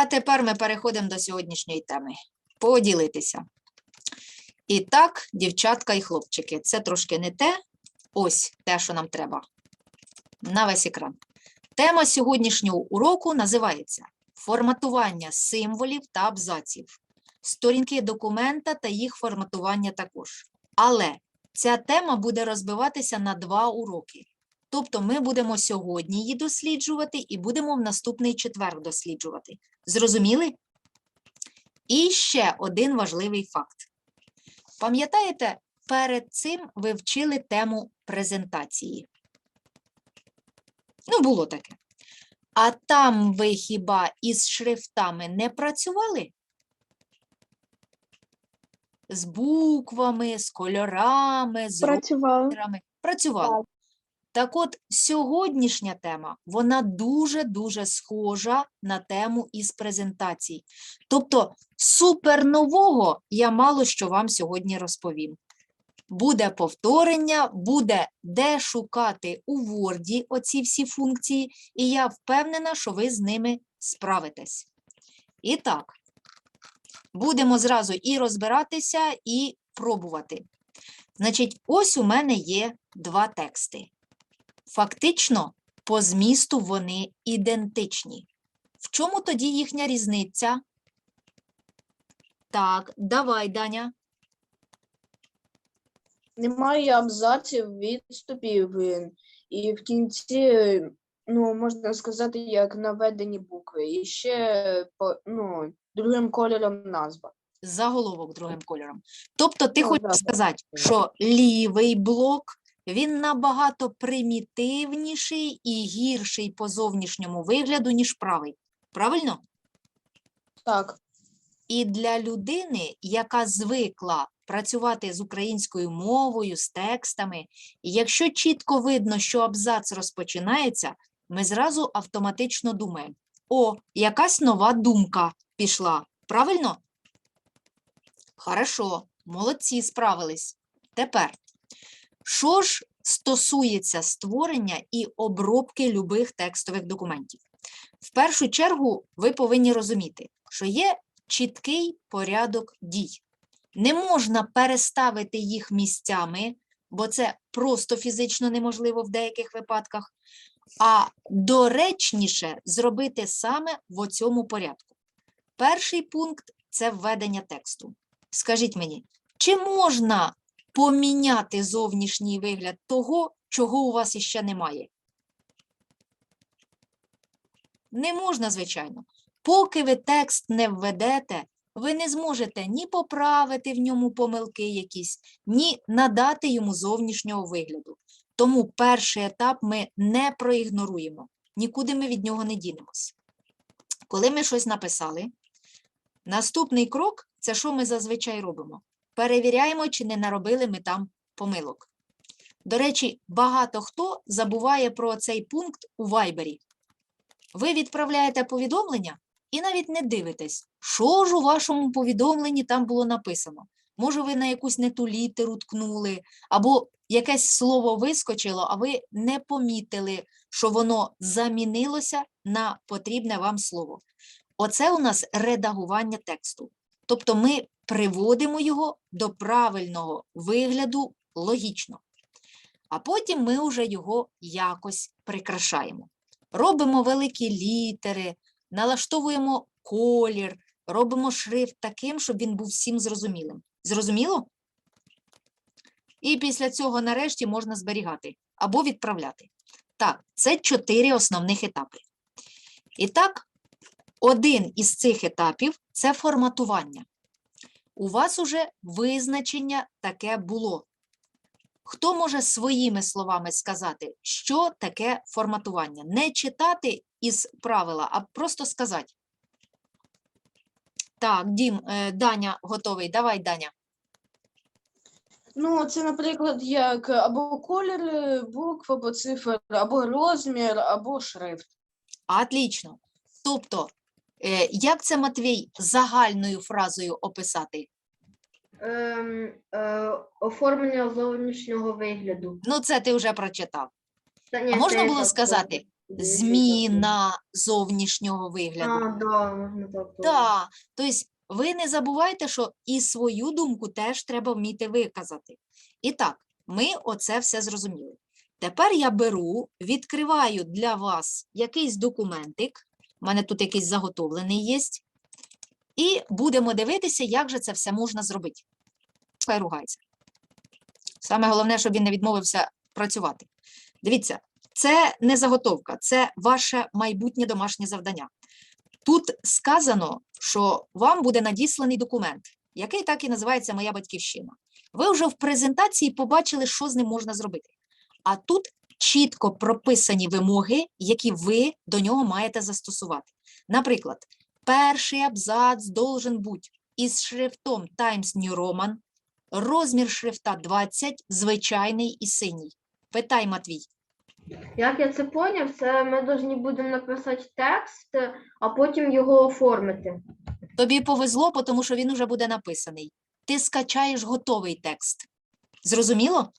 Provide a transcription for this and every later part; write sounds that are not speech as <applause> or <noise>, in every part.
А тепер ми переходимо до сьогоднішньої теми. Поділитися. І так, дівчатка і хлопчики, це трошки не те. Ось те, що нам треба. На весь екран. Тема сьогоднішнього уроку називається Форматування символів та абзаців. Сторінки документа та їх форматування також. Але ця тема буде розбиватися на два уроки. Тобто ми будемо сьогодні її досліджувати і будемо в наступний четвер досліджувати. Зрозуміли? І ще один важливий факт. Пам'ятаєте, перед цим ви вчили тему презентації. Ну, було таке. А там ви хіба із шрифтами не працювали? З буквами, з кольорами, з Працювала. розмірами. Працювали. Так от, сьогоднішня тема, вона дуже-дуже схожа на тему із презентацій. Тобто, супернового я мало що вам сьогодні розповім. Буде повторення, буде де шукати у Word оці всі функції, і я впевнена, що ви з ними справитесь. І так, будемо зразу і розбиратися, і пробувати. Значить, ось у мене є два тексти. Фактично, по змісту вони ідентичні. В чому тоді їхня різниця? Так, давай, Даня. Немає абзаців, відступів, і в кінці, ну, можна сказати, як наведені букви. І ще ну, другим кольором назва. Заголовок другим кольором. Тобто, ти Ну, хочеш да, да. сказати, що лівий блок він набагато примітивніший і гірший по зовнішньому вигляду, ніж правий. Правильно? Так, І для людини, яка звикла працювати з українською мовою, з текстами, якщо чітко видно, що абзац розпочинається, ми зразу автоматично думаємо: о, якась нова думка пішла. Правильно? Хорошо, молодці, справились. Тепер, що ж стосується створення і обробки любих текстових документів? В першу чергу ви повинні розуміти, що є чіткий порядок дій. Не можна переставити їх місцями, бо це просто фізично неможливо в деяких випадках, а доречніше зробити саме в оцьому порядку. Перший пункт це введення тексту. Скажіть мені, чи можна поміняти зовнішній вигляд того, чого у вас іще немає? Не можна, звичайно. Поки ви текст не введете, ви не зможете ні поправити в ньому помилки якісь, ні надати йому зовнішнього вигляду. Тому перший етап ми не проігноруємо, нікуди ми від нього не дінемось. Коли ми щось написали, наступний крок це що ми зазвичай робимо? Перевіряємо, чи не наробили ми там помилок. До речі, багато хто забуває про цей пункт у Вайбері. Ви відправляєте повідомлення і навіть не дивитесь, що ж у вашому повідомленні там було написано. Може, ви на якусь не ту літеру ткнули, або якесь слово вискочило, а ви не помітили, що воно замінилося на потрібне вам слово. Оце у нас редагування тексту. Тобто ми приводимо його до правильного вигляду логічно. А потім ми вже його якось прикрашаємо. Робимо великі літери, налаштовуємо колір, робимо шрифт таким, щоб він був всім зрозумілим. Зрозуміло? І після цього нарешті можна зберігати або відправляти. Так, це чотири основних етапи. І так, один із цих етапів це форматування. У вас уже визначення таке було. Хто може своїми словами сказати, що таке форматування? Не читати із правила, а просто сказати. Так, Дім, е, Даня готовий. Давай, Даня. ну це, наприклад, як або колір е, букв, або цифр, або розмір, або шрифт. Отлично. Тобто, як це Матвій загальною фразою описати? Ем, е, оформлення зовнішнього вигляду. Ну, це ти вже прочитав. Та ні, А можна це було я сказати зміна зовнішнього вигляду. А, да, можна так. Так, тобто ви не забувайте, що і свою думку теж треба вміти виказати. І так, ми оце все зрозуміли. Тепер я беру, відкриваю для вас якийсь документик, у мене тут якийсь заготовлений є, і будемо дивитися, як же це все можна зробити. Хай ругається. Саме головне, щоб він не відмовився працювати. Дивіться, це не заготовка, це ваше майбутнє домашнє завдання. Тут сказано, що вам буде надісланий документ, який так і називається Моя батьківщина. Ви вже в презентації побачили, що з ним можна зробити. А тут чітко прописані вимоги, які ви до нього маєте застосувати. Наприклад, перший абзац должен бути із шрифтом Times New Roman, розмір шрифта 20, звичайний і синій. Питай, Матвій. Як я це поняв, це ми повинні будемо написати текст, а потім його оформити. Тобі повезло, тому що він уже буде написаний. Ти скачаєш готовий текст. Зрозуміло?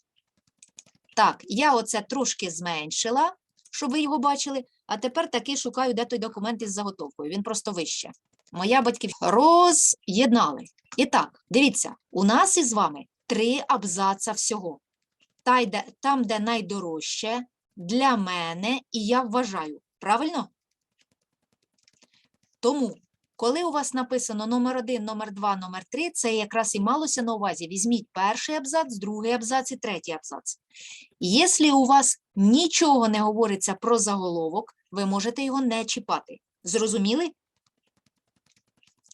Так, я оце трошки зменшила, щоб ви його бачили, а тепер таки шукаю, де той документ із заготовкою. Він просто вище. Моя батьків роз'єднали. І так, дивіться, у нас із вами три абзаца всього. Там, де найдорожче, для мене, і я вважаю. Правильно? Тому коли у вас написано номер один, номер два, номер три, це якраз і малося на увазі. Візьміть перший абзац, другий абзац і третій абзац. Якщо у вас нічого не говориться про заголовок, ви можете його не чіпати. Зрозуміли?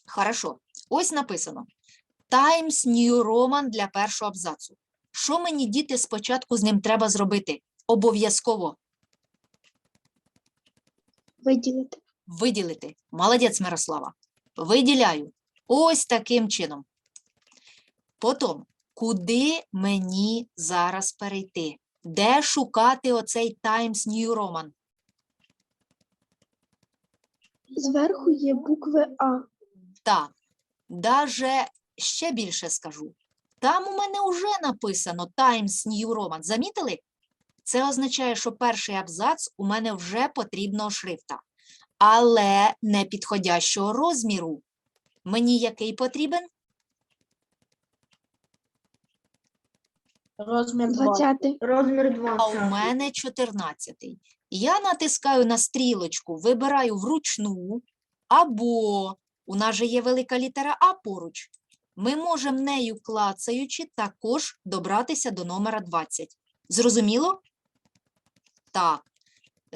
Хорошо. Ось написано. Times New Roman для першого абзацу. Що мені, діти, спочатку з ним треба зробити? Обов'язково Виділити. Виділити. Молодець, Мирослава. Виділяю. Ось таким чином. Потім, куди мені зараз перейти? Де шукати оцей Times New Roman? Зверху є букви А. Так, даже ще більше скажу. Там у мене вже написано Times New Roman. Замітили? Це означає, що перший абзац у мене вже потрібного шрифта, але не підходящого розміру. Мені який потрібен? Розмір 20. Розмір 2. А у мене 14. Я натискаю на стрілочку, вибираю вручну, або у нас же є велика літера А поруч. Ми можемо нею клацаючи також добратися до номера 20. Зрозуміло? Так.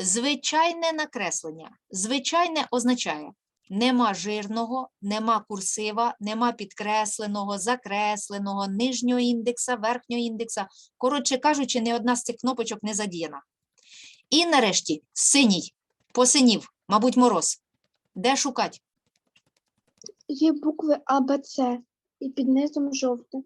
Звичайне накреслення. Звичайне означає нема жирного, нема курсива, нема підкресленого, закресленого, нижнього індекса, верхнього індекса. Коротше кажучи, ні одна з цих кнопочок не задіяна. І нарешті синій, посинів, мабуть, мороз. Де шукати? Є букви А, Б, С. І під низом жовте.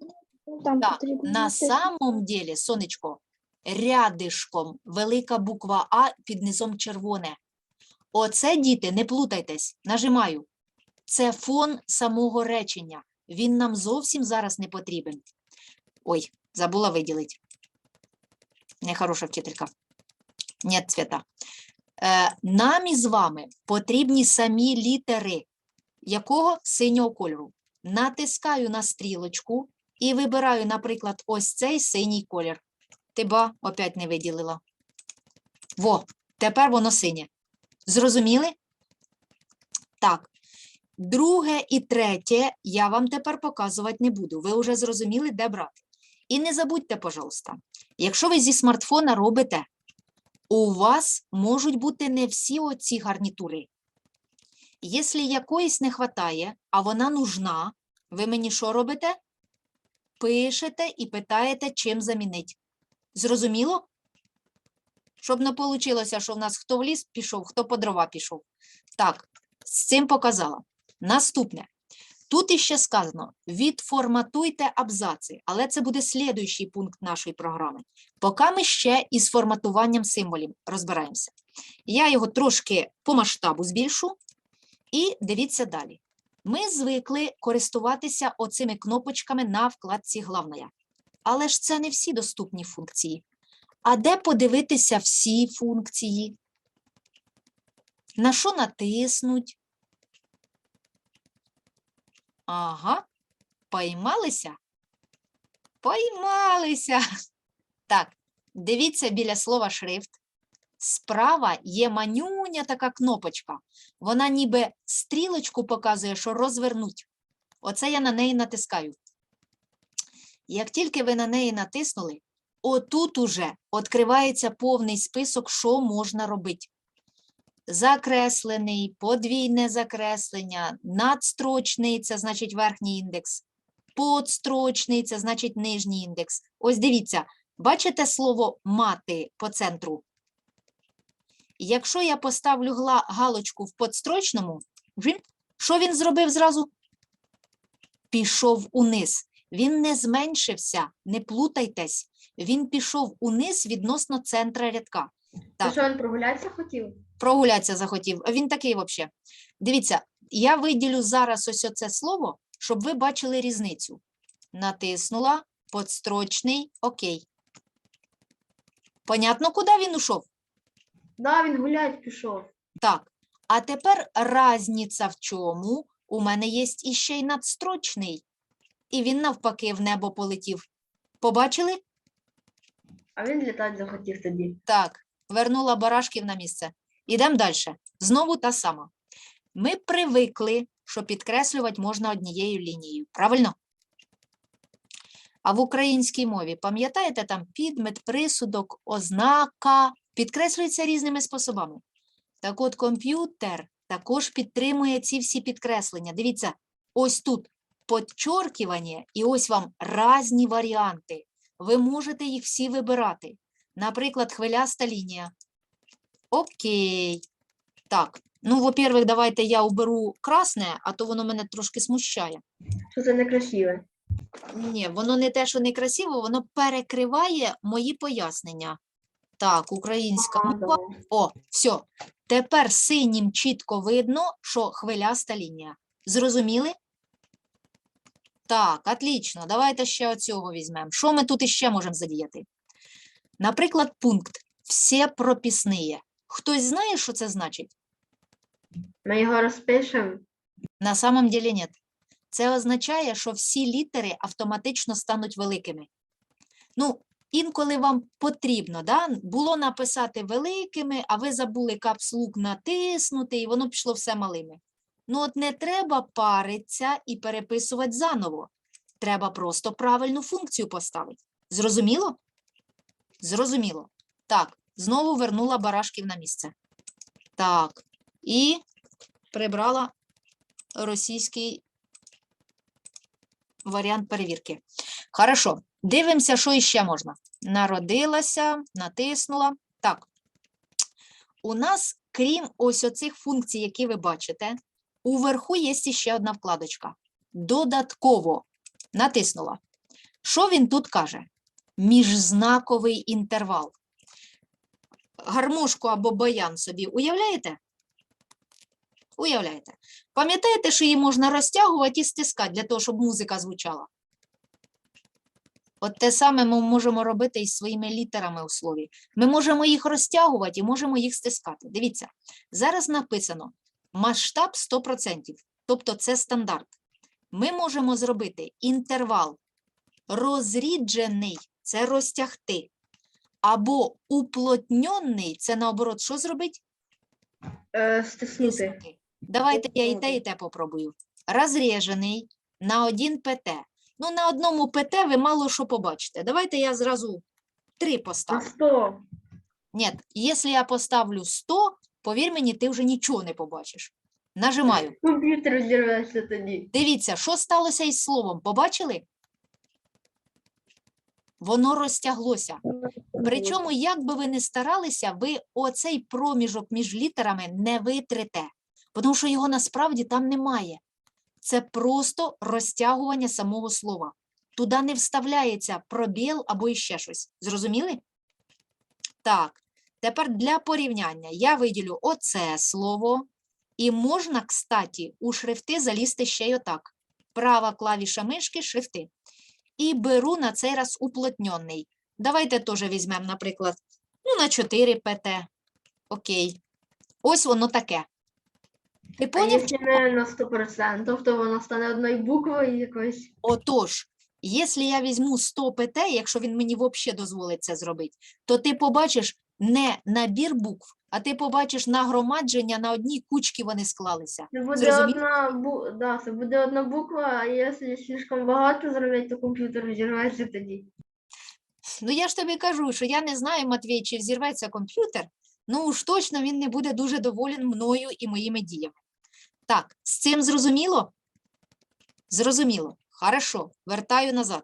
Там потрібно на самом деле, сонечко, рядишком велика буква А під низом червоне. Оце, діти, не плутайтесь, нажимаю. Це фон самого речення. Він нам зовсім зараз не потрібен. Ой, забула виділити. Нехороша вчителька. Нет цвета. Е, нам із вами потрібні самі літери. Якого синього кольору? Натискаю на стрілочку і вибираю, наприклад, ось цей синій колір. Ти ба, опять не виділила. Во, тепер воно синє. Зрозуміли? Так. Друге і третє я вам тепер показувати не буду. Ви вже зрозуміли, де брати. І не забудьте, пожалуйста, якщо ви зі смартфона робите, у вас можуть бути не всі оці гарнітури. Якщо якоїсь не вистачає, а вона нужна, ви мені що робите? Пишете і питаєте, чим замінить. Зрозуміло? Щоб не вийшло, що в нас хто в ліс пішов, хто по дрова пішов. Так, з цим показала. Наступне. Тут іще сказано: відформатуйте абзаци, але це буде слідуючий пункт нашої програми. Поки ми ще із форматуванням символів розбираємося. Я його трошки по масштабу збільшу. І дивіться далі. Ми звикли користуватися оцими кнопочками на вкладці «Главная». Але ж це не всі доступні функції. А де подивитися всі функції? На що натиснуть? Ага. Поймалися? Поймалися. <laughs> Так, дивіться біля слова шрифт. Справа є манюня така кнопочка. Вона ніби стрілочку показує, що розвернуть. Оце я на неї натискаю. Як тільки ви на неї натиснули, отут уже відкривається повний список, що можна робити. Закреслений, подвійне закреслення, надстрочний це значить верхній індекс, подстрочний це значить нижній індекс. Ось дивіться, бачите слово мати по центру? Якщо я поставлю галочку в подстрочному, що він зробив зразу? Пішов униз. Він не зменшився, не плутайтесь. Він пішов униз відносно центра рядка. Так. що він прогулятися хотів? Прогулятися захотів. Він такий взагалі. Дивіться, я виділю зараз ось оце слово, щоб ви бачили різницю. Натиснула, подстрочний, окей. Понятно, куди він ушов? Да, він гулять пішов. Так. А тепер разниця в чому? У мене є іще й надстрочний. І він навпаки в небо полетів. Побачили? А він літати захотів тоді. Так, вернула барашків на місце. Ідемо далі. Знову та сама. Ми привикли, що підкреслювати можна однією лінією. Правильно? А в українській мові, пам'ятаєте, там підмет, присудок, ознака підкреслюється різними способами. Так от комп'ютер також підтримує ці всі підкреслення. Дивіться, ось тут подчоркування, і ось вам різні варіанти. Ви можете їх всі вибирати. Наприклад, хвиляста лінія. Окей. Так, ну, во-первых, давайте я уберу красне, а то воно мене трошки смущає. Що це некрасиве. Ні, воно не те, що некрасиво, воно перекриває мої пояснення. Так, українська мова. О, все. Тепер синім чітко видно, що хвиляста лінія. Зрозуміли? Так, отлично. Давайте ще оцього візьмемо. Що ми тут іще можемо задіяти? Наприклад, пункт «Все прописні». Хтось знає, що це значить? Ми його розпишемо. На самом деле нет. Це означає, що всі літери автоматично стануть великими. Ну, інколи вам потрібно, да? було написати великими, а ви забули капслук натиснути, і воно пішло все малими. Ну, от не треба паритися і переписувати заново. Треба просто правильну функцію поставити. Зрозуміло? Зрозуміло. Так, знову вернула барашків на місце. Так, і прибрала російський варіант перевірки. Хорошо, дивимося, що іще можна. Народилася, натиснула. Так. У нас, крім ось оцих функцій, які ви бачите, уверху є ще одна вкладочка. Додатково натиснула. Що він тут каже? Міжзнаковий інтервал. Гармошку або баян собі уявляєте? Уявляєте? Пам'ятаєте, що її можна розтягувати і стискати для того, щоб музика звучала? От те саме ми можемо робити і своїми літерами у слові. Ми можемо їх розтягувати і можемо їх стискати. Дивіться, зараз написано масштаб 100%, тобто це стандарт. Ми можемо зробити інтервал розріджений це розтягти, або уплотньонний це наоборот, що зробить? Е, стиснути. Давайте я і те, і те попробую. Розріжений на 1 ПТ. Ну, на одному ПТ ви мало що побачите. Давайте я зразу 3 На поставлю. 100. Ні, якщо я поставлю 100, повір мені, ти вже нічого не побачиш. Нажимаю. <laughs> Комп'ютер зірветься тоді. Дивіться, що сталося із словом. Побачили? Воно розтяглося. Причому, як би ви не старалися, ви оцей проміжок між літерами не витрите, тому що його насправді там немає. Це просто розтягування самого слова. Туди не вставляється пробіл або іще щось. Зрозуміли? Так, тепер для порівняння я виділю оце слово, і можна, кстати, у шрифти залізти ще й отак. Права клавіша мишки, шрифти. І беру на цей раз уплотньонний. Давайте теж візьмемо, наприклад, ну, на 4 ПТ. Окей. Ось воно таке. Ти А поняв? якщо не на 100%, тобто воно стане одною буквою якоюсь. Отож, якщо я візьму 100 ПТ, якщо він мені взагалі дозволить це зробити, то ти побачиш не набір букв, а ти побачиш нагромадження на одній кучці вони склалися. Це буде одна бу... да, це буде одна буква, а якщо слишком багато зробити, то комп'ютер взірветься тоді. Ну я ж тобі кажу, що я не знаю, Матвій, чи взірветься комп'ютер, ну уж точно він не буде дуже доволен мною і моїми діями. Так, з цим зрозуміло? Зрозуміло. Хорошо, вертаю назад.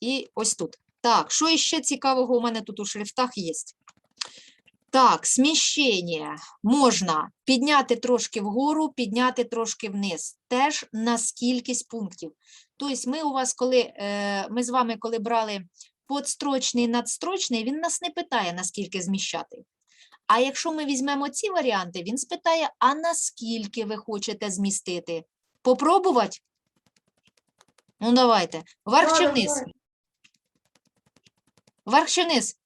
І ось тут. Так, що іще цікавого у мене тут у шрифтах є? Так, сміщення можна підняти трошки вгору, підняти трошки вниз. Теж на скількись пунктів. Тобто ми у вас, коли е, ми з вами, коли брали подстрочний, надстрочний, він нас не питає, наскільки зміщати. А якщо ми візьмемо ці варіанти, він спитає, а наскільки ви хочете змістити? Попробувати? Ну, давайте. Вверх чи вниз? Вверх чи вниз?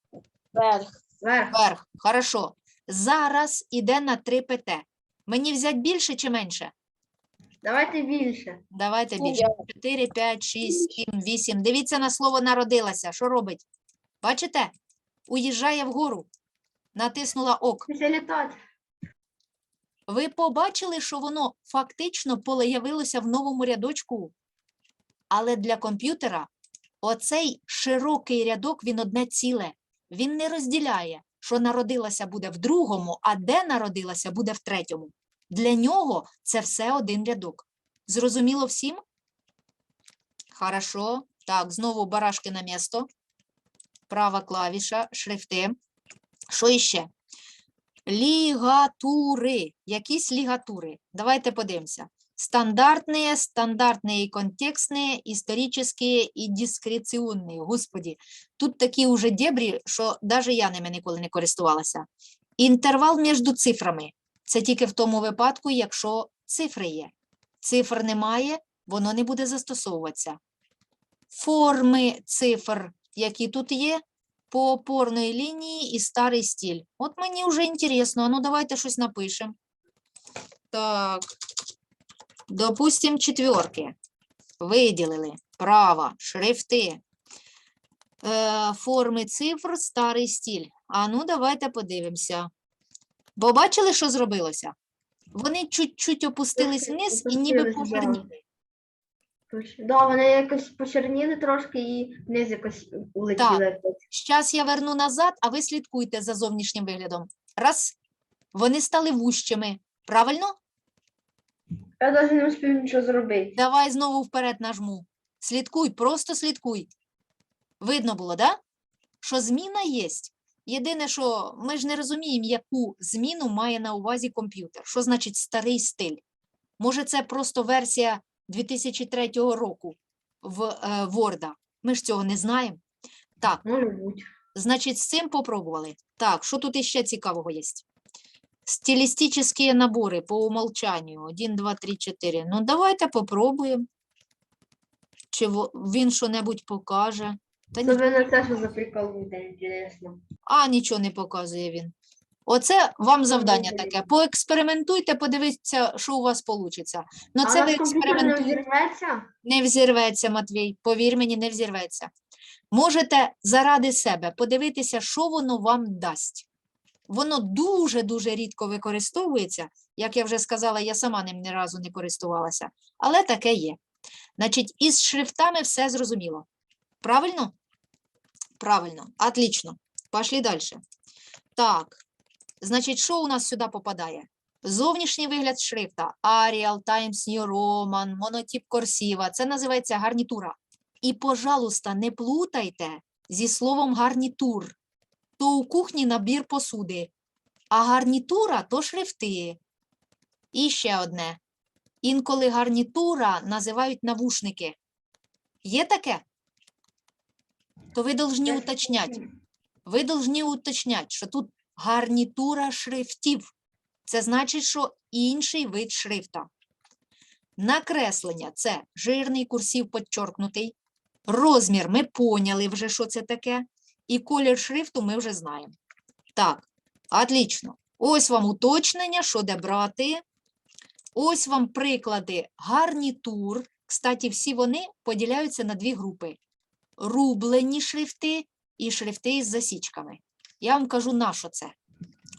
Вверх. Вверх. Вверх. Хорошо. Зараз іде на 3 ПТ. Мені взяти більше чи менше? Давайте більше. Давайте Ну, більше. 4, 5, 6, 7, 8. Дивіться на слово народилася. Що робить? Бачите? Уїжджає вгору. Натиснула ок. Після літати. Ви побачили, що воно фактично появилося в новому рядочку. Але для комп'ютера оцей широкий рядок він одне ціле. Він не розділяє, що народилася буде в другому, а де народилася буде в третьому. Для нього це все один рядок. Зрозуміло всім? Хорошо. Так, знову барашки на місто. Права клавіша, шрифти. Що іще? Лігатури. Якісь лігатури. Давайте подивимося. Стандартные, стандартные и контекстные, исторические и дискреціонні. Господі, тут такі уже дебрі, що навіть я ними ніколи не користувалася. Інтервал між цифрами. Це тільки в тому випадку, якщо цифри є. Цифр немає, воно не буде застосовуватися. Форми цифр, які тут є, по опорної лінії і старий стиль. От мені вже інтересно, а ну давайте щось напишемо. Так, допустим, четверки. Виділили. Право, шрифти. Е, форми цифр, старий стиль. А ну давайте подивимося. Бо бачили, що зробилося? Вони чуть-чуть опустились вниз і ніби опустились, да. вони якось почерніли трошки і вниз якось улетіли. Щас я верну назад, а ви слідкуйте за зовнішнім виглядом. Раз. Вони стали вущими. Правильно? Я навіть не успів нічого зробити. Давай знову вперед нажму. Слідкуй, просто слідкуй. Видно було, да? Що зміна є. Єдине, що ми ж не розуміємо, яку зміну має на увазі комп'ютер. Що значить старий стиль? Може, це просто версія 2003 року в е, Word. Ми ж цього не знаємо. Так, Може бути. Значить, з цим попробували. Так, що тут іще цікавого є? Стилістичні набори по умолчанню. 1, 2, 3, 4. Ну, давайте попробуємо. Чи він що-небудь покаже. Та ні, це, що за прикол буде, інтересно. а, нічого не показує він. Оце вам завдання таке. Поекспериментуйте, подивіться, що у вас вийде. Ну, а ви комп'ютер не взірветься? Не взірветься, Матвій, повір мені, не взірветься. Можете заради себе подивитися, що воно вам дасть. Воно дуже-дуже рідко використовується. Як я вже сказала, я сама ним ні разу не користувалася, але таке є. Значить, із шрифтами все зрозуміло. Правильно? Правильно, отлично. Пошли далі. Так, значить, що у нас сюди попадає? Зовнішній вигляд шрифта Arial, Times New Roman, монотип корсіва. Це називається гарнітура. І, пожалуйста, не плутайте зі словом гарнітур. То у кухні набір посуди, а гарнітура то шрифти. І ще одне. Інколи гарнітура називають навушники. Є таке? То ви повинні уточняти. Ви повинні уточняти, що тут гарнітура шрифтів. Це значить, що інший вид шрифта. Накреслення це жирний курсів підчоркнутий. Розмір ми поняли вже, що це таке. І колір шрифту ми вже знаємо. Так, отлично. Ось вам уточнення, що де брати. Ось вам приклади гарнітур. Кстати, всі вони поділяються на дві групи: рублені шрифти і шрифти із засічками. Я вам кажу, на що це.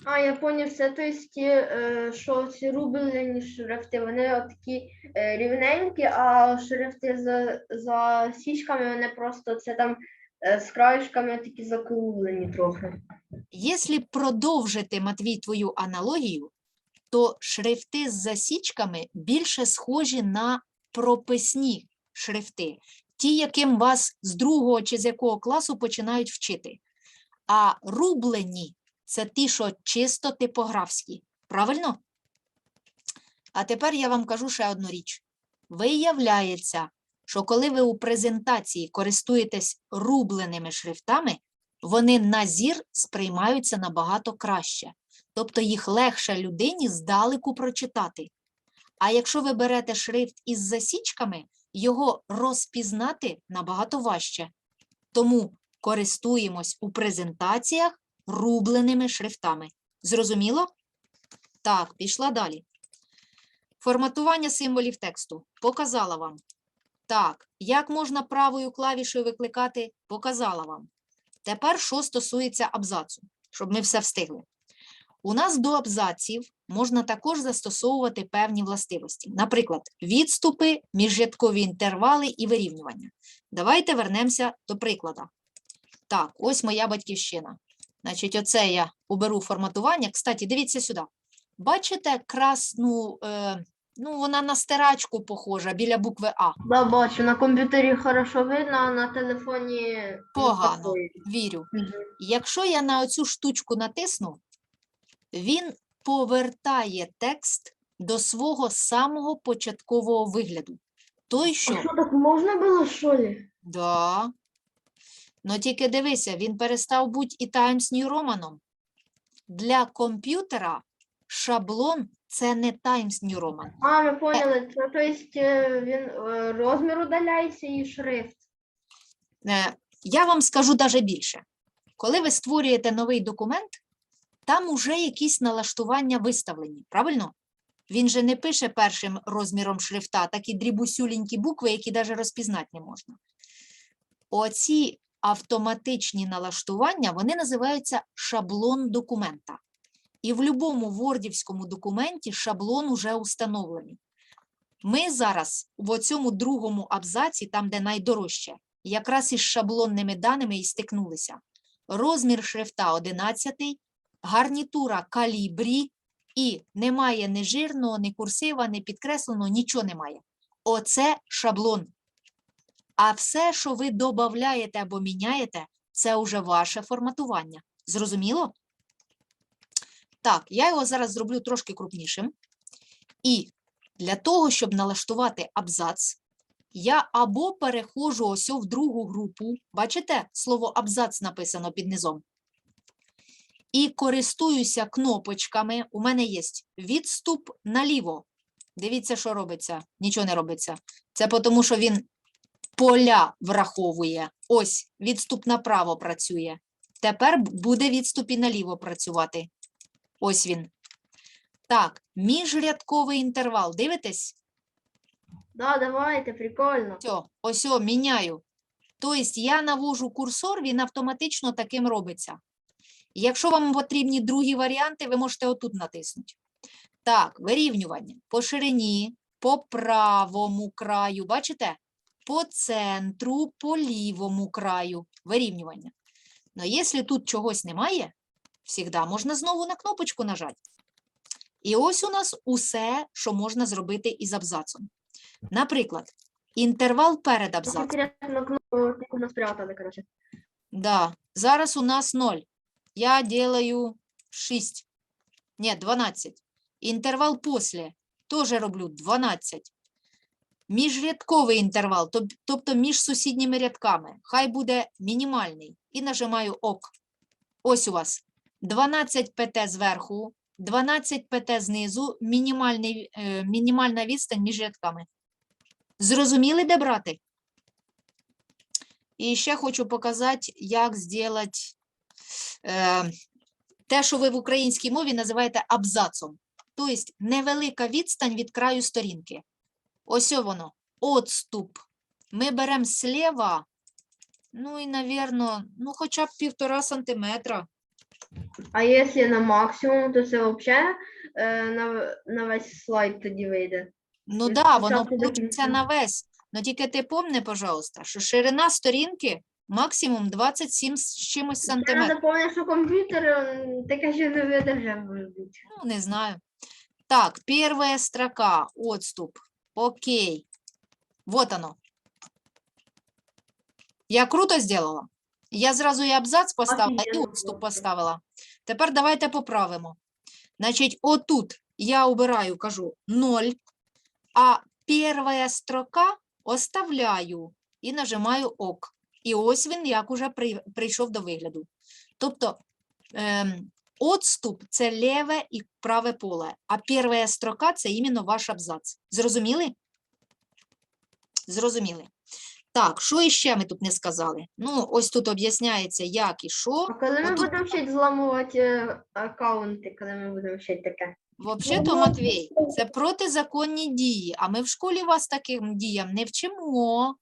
А, я поняв, це то есть, е, що ці рублені шрифти, вони такі рівненькі, а шрифти за, за січками, вони просто це там е, з краєшками такі закруглені трохи. Якщо продовжити, Матвій, твою аналогію, то шрифти з засічками більше схожі на прописні шрифти, ті, яким вас з другого чи з якого класу починають вчити. А рублені це ті, що чисто типографські. Правильно? А тепер я вам кажу ще одну річ. Виявляється, що коли ви у презентації користуєтесь рубленими шрифтами, вони на зір сприймаються набагато краще. Тобто їх легше людині здалеку прочитати. А якщо ви берете шрифт із засічками, його розпізнати набагато важче. Тому користуємось у презентаціях рубленими шрифтами. Зрозуміло? Так, пішла далі. Форматування символів тексту. Показала вам. Так, як можна правою клавішею викликати, показала вам. Тепер, що стосується абзацу, щоб ми все встигли. У нас до абзаців можна також застосовувати певні властивості. Наприклад, відступи, міжрядкові інтервали і вирівнювання. Давайте вернемося до прикладу. Так, ось моя батьківщина. Значить, оце я уберу форматування. Кстати, дивіться сюди. Бачите красну, е, ну, вона на стирачку похожа біля букви А. Да, бачу, на комп'ютері хорошо видно, а на телефоні не Погано. такої. Вірю. Мгм. Якщо я на оцю штучку натисну, він повертає текст до свого самого початкового вигляду. Той, А що що так можна було, що ли? да. Ну тільки дивися, він перестав бути і Times New Roman. Для комп'ютера шаблон це не Times New Roman. А, ми поняли. Це, то есть, е, він е, розмір удаляється і шрифт. Е, Я вам скажу даже більше. Коли ви створюєте новий документ, там уже якісь налаштування виставлені, правильно? Він же не пише першим розміром шрифта такі дрібусюленькі букви, які навіть розпізнати не можна. Оці автоматичні налаштування, вони називаються шаблон документа. І в будь-якому вордівському документі шаблон уже установлений. Ми зараз в цьому другому абзаці, там, де найдорожче, якраз із шаблонними даними і стикнулися. Розмір шрифта 11, гарнітура калібрі і немає ні жирного, ні курсива, ні підкресленого, нічого немає. Оце шаблон. А все, що ви додаєте або міняєте, це вже ваше форматування. Зрозуміло? Так, я його зараз зроблю трошки крупнішим. І для того, щоб налаштувати абзац, я або переходжу ось в другу групу. Бачите, слово абзац написано під низом. І користуюся кнопочками. У мене є відступ наліво. Дивіться, що робиться. Нічого не робиться. Це тому, що він поля враховує. Ось відступ направо працює. Тепер буде відступ і наліво працювати. Ось він. Так, міжрядковий інтервал. Дивитесь? Да, давайте, прикольно. Все, ось о, міняю. Тобто я навожу курсор, він автоматично таким робиться. Якщо вам потрібні другі варіанти, ви можете отут натиснути. Так, вирівнювання по ширині, по правому краю, бачите? По центру, по лівому краю. Вирівнювання. Ну, якщо тут чогось немає, завжди можна знову на кнопочку нажати. І ось у нас усе, що можна зробити із абзацом. Наприклад, інтервал перед абзацом. Да, зараз у нас 0. Я делаю 6. Ні, 12. Інтервал після теж роблю 12. Міжрядковий інтервал, тобто між сусідніми рядками, хай буде мінімальний. І нажимаю ОК. Ось у вас 12 ПТ зверху, 12 ПТ знизу, мінімальний, е, мінімальна відстань між рядками. Зрозуміли, де брати? І ще хочу показати, як зробити е, те, що ви в українській мові називаєте абзацом. Тобто невелика відстань від краю сторінки. Ось воно. Отступ. Ми беремо сліва, ну і, навірно, ну хоча б півтора сантиметра. А якщо на максимум, то це взагалі е, на, на весь слайд тоді вийде. Ну Від да, воно до получиться кінця. на весь. Ну тільки ти помни, пожалуйста, що ширина сторінки максимум 27 з чимось сантиметрів. Треба пам'ятати, що комп'ютер м, таке ще не видержав. Ну, не знаю. Так, первая строка, отступ. Окей. Вот оно. Я круто сделала. Я зразу і абзац поставила, і отступ поставила. Тепер давайте поправимо. Значить, отут я убираю, кажу 0, а первая строка оставляю і нажимаю ок. І ось він як уже при- прийшов до вигляду. Тобто ем, Отступ це ліве і праве поле, а перша строка це іменно ваш абзац. Зрозуміли? Зрозуміли. Так, що іще ми тут не сказали? Ну, ось тут об'ясняється, як і що. А коли ми Отут- будемо вчити зламувати е, аккаунти, коли ми будемо вчити таке? Взагалі-то, Матвій, це протизаконні дії, а ми в школі вас таким діям не вчимо.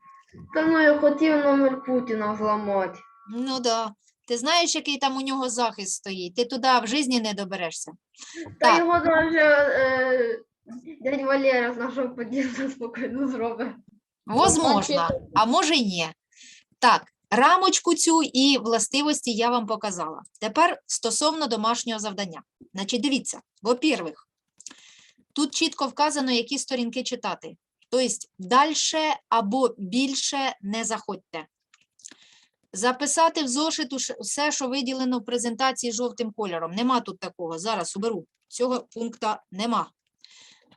Та ну я хотів номер Путіна зламати. Ну да. Ти знаєш, який там у нього захист стоїть? Ти туди в житті не доберешся. Та Так. його даже е, дядь Валера з нашого під'їзду спокійно зробить. Возможно, а може й ні. Так, рамочку цю і властивості я вам показала. Тепер стосовно домашнього завдання. Значить, дивіться, во-первых, тут чітко вказано, які сторінки читати. Тобто, далі або більше не заходьте. Записати в зошит все, що виділено в презентації жовтим кольором. Нема тут такого. Зараз уберу. Цього пункту нема.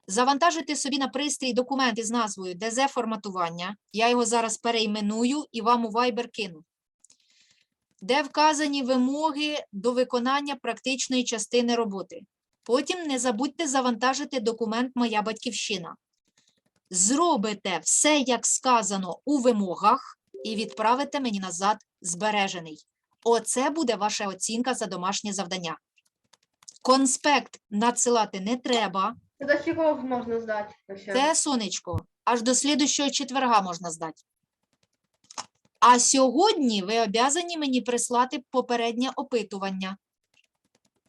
Завантажити собі на пристрій документ із назвою ДЗ форматування. Я його зараз перейменую і вам у Viber кину. Де вказані вимоги до виконання практичної частини роботи. Потім не забудьте завантажити документ Моя батьківщина. Зробите все, як сказано у вимогах, і відправите мені назад збережений. Оце буде ваша оцінка за домашнє завдання. Конспект надсилати не треба. Це до чого можна здати? Це сонечко аж до слідущого четверга можна здати. А сьогодні ви обязані мені прислати попереднє опитування.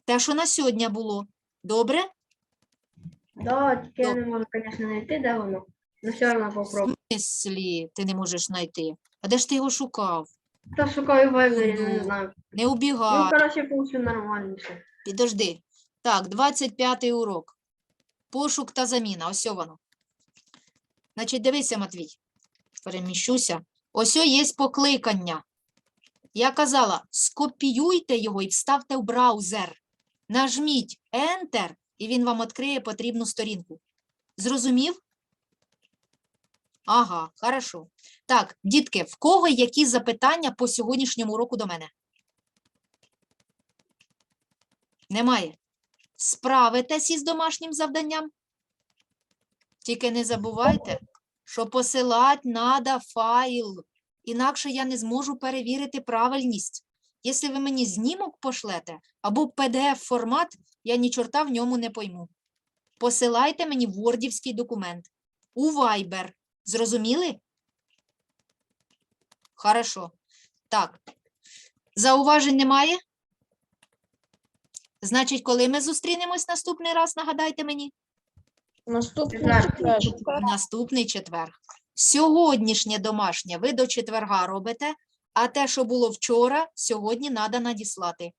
Те, що на сьогодні було. Добре? Да, тільки я не можу, звісно, знайти, де воно. Ну все одно попробую. Мислі, ти не можеш знайти. А де ж ти його шукав? Та шукаю в Вайбері, ну, не знаю. Не Ну, убігай. коротше, получу нормальніше. Підожди. Так, 25 урок. Пошук та заміна. Ось воно. Значить, дивися, Матвій. Переміщуся. Ось є покликання. Я казала, скопіюйте його і вставте в браузер. Нажміть Enter, і він вам відкриє потрібну сторінку. Зрозумів? Ага, хорошо. Так, дітки, в кого які запитання по сьогоднішньому уроку до мене? Немає. Справитесь із домашнім завданням? Тільки не забувайте, що посилати треба файл, інакше я не зможу перевірити правильність. Якщо ви мені знімок пошлете або PDF-формат, я ні чорта в ньому не пойму. Посилайте мені вордівський документ у Viber. Зрозуміли? Хорошо. Так. Зауважень немає? Значить, коли ми зустрінемось наступний раз, нагадайте мені? Наступний Четвер. Наступний четвер. Сьогоднішнє домашнє ви до четверга робите, а те, що було вчора, сьогодні треба надіслати.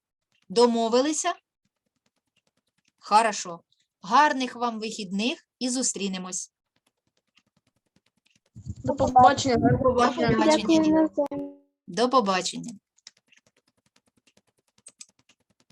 Домовилися? Хорошо. Гарних вам вихідних і зустрінемось. До побачення. До побачення. До побачення.